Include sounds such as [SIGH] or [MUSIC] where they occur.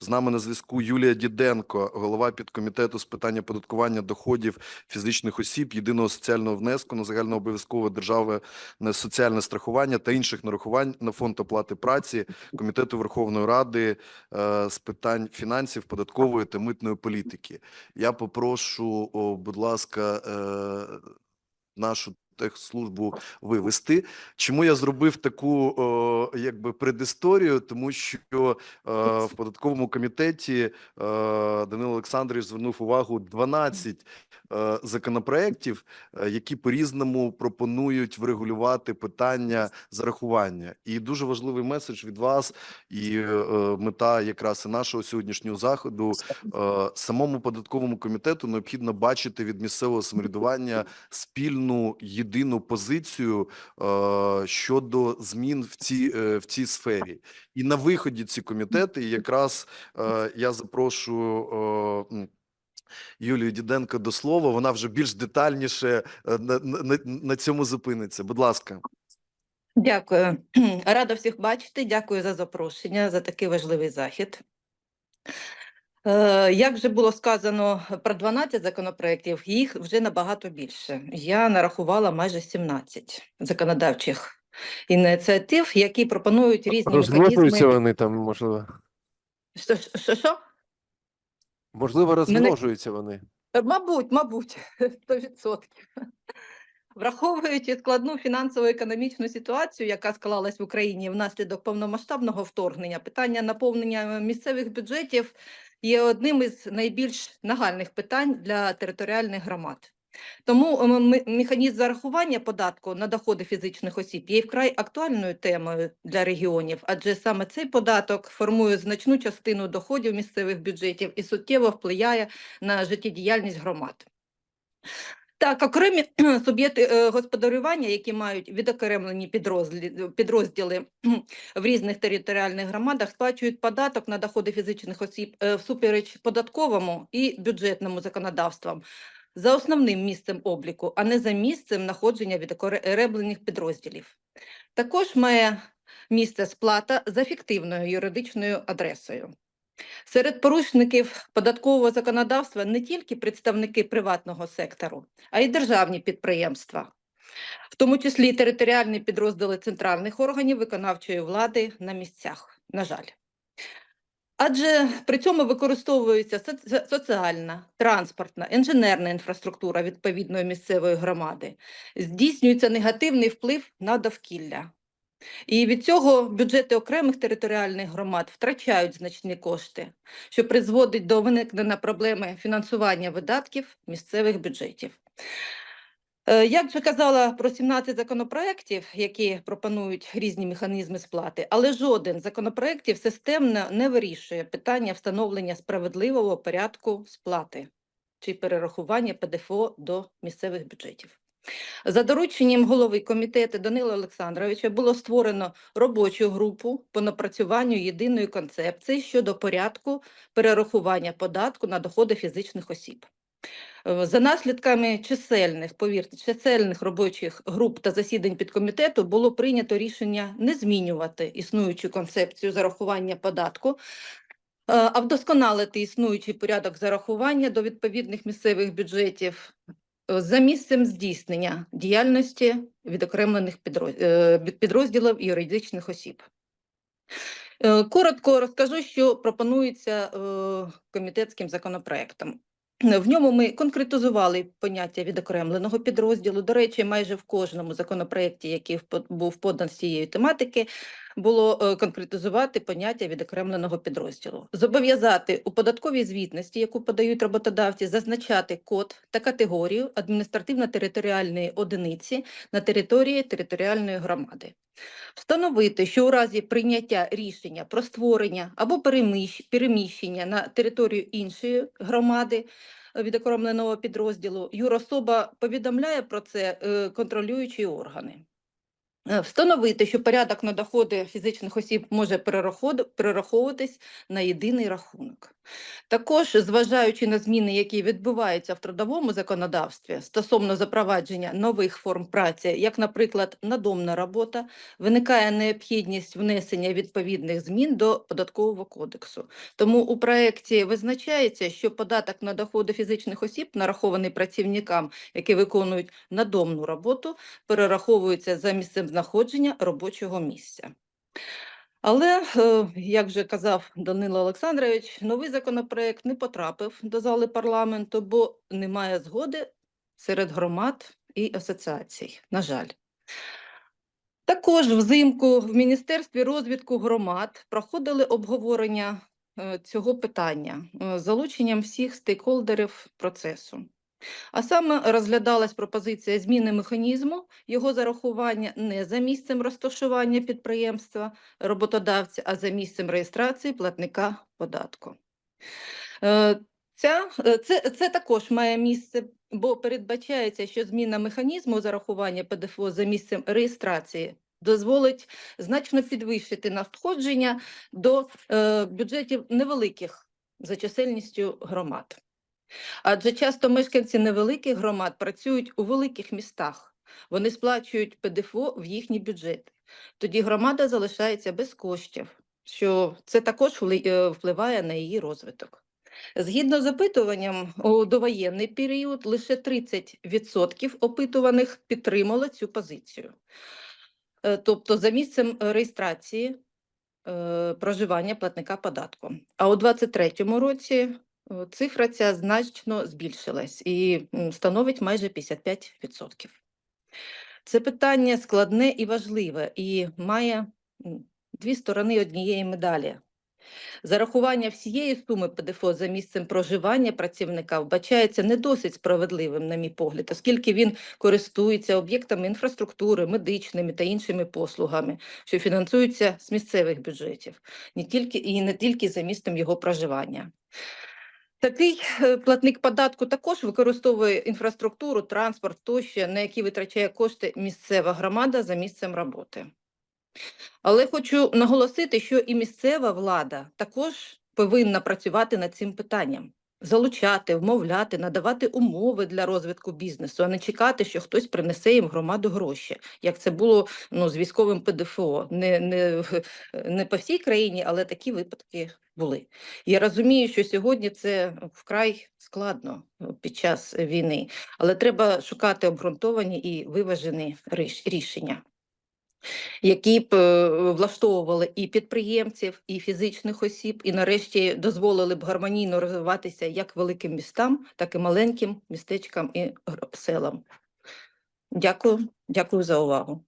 З нами на зв'язку Юлія Діденко, голова підкомітету з питань оподаткування доходів фізичних осіб, єдиного соціального внеску на загальнообов'язкове державне соціальне страхування та інших нарахувань на фонд оплати праці Комітету Верховної Ради е, з питань фінансів, податкової та митної політики. Я попрошу, будь ласка, е, нашу техслужбу вивести. Чому я зробив таку о, якби предісторію? Тому що о, в податковому комітеті о, Данило Олександрович звернув увагу 12 е, законопроєктів, е, які по-різному пропонують врегулювати питання зарахування. І дуже важливий меседж від вас, і е, мета якраз і нашого сьогоднішнього заходу е, самому податковому комітету необхідно бачити від місцевого самоврядування спільну єдину позицію е, щодо змін в цій е, в цій сфері. І на виході ці комітети якраз е, я запрошую. Юлію Діденко до слова, вона вже більш детальніше е, на, на, на цьому зупиниться. Будь ласка. Дякую. [CLEARS THROAT] Рада всіх бачити. Дякую за запрошення, за такий важливий захід. Е, Як вже було сказано про 12 законопроєктів, їх вже набагато більше. Я нарахувала майже 17 законодавчих ініціатив, які пропонують різні механізми. вони там, можливо. Що, що, що? Можливо, розмножуються вони. Е, Мабуть, мабуть, [LAUGHS] 100%. Враховуючи складну фінансово-економічну ситуацію, яка склалась в Україні внаслідок повномасштабного вторгнення, питання наповнення місцевих бюджетів є одним із найбільш нагальних питань для територіальних громад. Тому м- механізм зарахування податку на доходи фізичних осіб є вкрай актуальною темою для регіонів, адже саме цей податок формує значну частину доходів місцевих бюджетів і суттєво впливає на життєдіяльність громад. Так, окремі [CLEARS THROAT] суб'єкти е, господарювання, які мають відокремлені підрозділи, підрозділи в різних територіальних громадах, сплачують податок на доходи фізичних осіб е, всупереч податковому і бюджетному законодавствам за основним місцем обліку, а не за місцем знаходження відокремлених підрозділів. Також має місце сплата за фіктивною юридичною адресою. Серед порушників податкового законодавства не тільки представники приватного сектору, а й державні підприємства, в тому числі територіальні підрозділи центральних органів виконавчої влади на місцях, на жаль. Адже при цьому використовується соціальна, транспортна, інженерна інфраструктура відповідної місцевої громади, здійснюється негативний вплив на довкілля. І від цього бюджети окремих територіальних громад втрачають значні кошти, що призводить до виникнення проблеми фінансування видатків місцевих бюджетів. Е, Як вже казала про 17 законопроєктів, які пропонують різні механізми сплати, але жоден законопроєктів системно не вирішує питання встановлення справедливого порядку сплати чи перерахування ПДФО до місцевих бюджетів. За дорученням голови комітету Данила Олександровича було створено робочу групу по напрацюванню єдиної концепції щодо порядку перерахування податку на доходи фізичних осіб. Е, За наслідками чисельних, повірте, чисельних робочих груп та засідань підкомітету було прийнято рішення не змінювати існуючу концепцію зарахування податку, е, а вдосконалити існуючий порядок зарахування до відповідних місцевих бюджетів е, за місцем здійснення діяльності відокремлених підроз- під- підрозділів юридичних осіб. Коротко розкажу, що пропонується комітетським законопроектом. В ньому ми конкретизували поняття відокремленого підрозділу. До речі, майже в кожному законопроекті, який був подан з цієї тематики, було е, конкретизувати поняття відокремленого підрозділу. Зобов'язати у податковій звітності, яку подають роботодавці, зазначати код та категорію адміністративно-територіальної одиниці на території територіальної громади. Встановити, що у разі прийняття рішення про створення або переміщення на територію іншої громади е, відокремленого підрозділу, юрособа повідомляє про це е, контролюючі органи. Е, Встановити, що порядок на доходи фізичних осіб може перераховуватись на єдиний рахунок. Також, зважаючи на зміни, які відбуваються в трудовому законодавстві стосовно запровадження нових форм праці, як, наприклад, надомна робота, виникає необхідність внесення відповідних змін до податкового кодексу. Тому у проєкті визначається, що податок на доходи фізичних осіб, нарахований працівникам, які виконують надомну роботу, перераховується за місцем знаходження робочого місця. Але, е, як вже казав Данило Олександрович, новий законопроект не потрапив до зали парламенту, бо немає згоди серед громад і асоціацій, на жаль. Також взимку в Міністерстві розвитку громад проходили обговорення е, цього питання е, з залученням всіх стейкхолдерів процесу. А саме розглядалась пропозиція зміни механізму його зарахування не за місцем розташування підприємства роботодавця, а за місцем реєстрації платника податку. Е, Ця, е, це, це також має місце, бо передбачається, що зміна механізму зарахування ПДФО за місцем реєстрації дозволить значно підвищити надходження до е, бюджетів невеликих за чисельністю громад. Адже часто мешканці невеликих громад працюють у великих містах. Вони сплачують ПДФО в їхні бюджети. Тоді громада залишається без коштів, що це також е, впливає на її розвиток. Згідно з опитуванням, у довоєнний період лише 30% опитуваних підтримали цю позицію. Е, Тобто за місцем реєстрації е, проживання платника податку. А у 2023 році цифра ця значно збільшилась і становить майже 55%. Це питання складне і важливе, і має дві сторони однієї медалі. Зарахування всієї суми ПДФО за місцем проживання працівника вбачається не досить справедливим, на мій погляд, оскільки він користується об'єктами інфраструктури, медичними та іншими послугами, що фінансуються з місцевих бюджетів, не тільки і не тільки за місцем його проживання. Такий е, платник податку також використовує інфраструктуру, транспорт тощо, на які витрачає кошти місцева громада за місцем роботи. Але хочу наголосити, що і місцева влада також повинна працювати над цим питанням. Залучати, вмовляти, надавати умови для розвитку бізнесу, а не чекати, що хтось принесе їм громаду гроші, як це було ну, з військовим ПДФО. Не, не, [LAUGHS] не по всій країні, але такі випадки були. Я розумію, що сьогодні це вкрай складно е, під час війни, але треба шукати обґрунтовані і виважені рішення які б е, влаштовували і підприємців, і фізичних осіб, і нарешті дозволили б гармонійно розвиватися як великим містам, так і маленьким містечкам і селам. Дякую, дякую за увагу.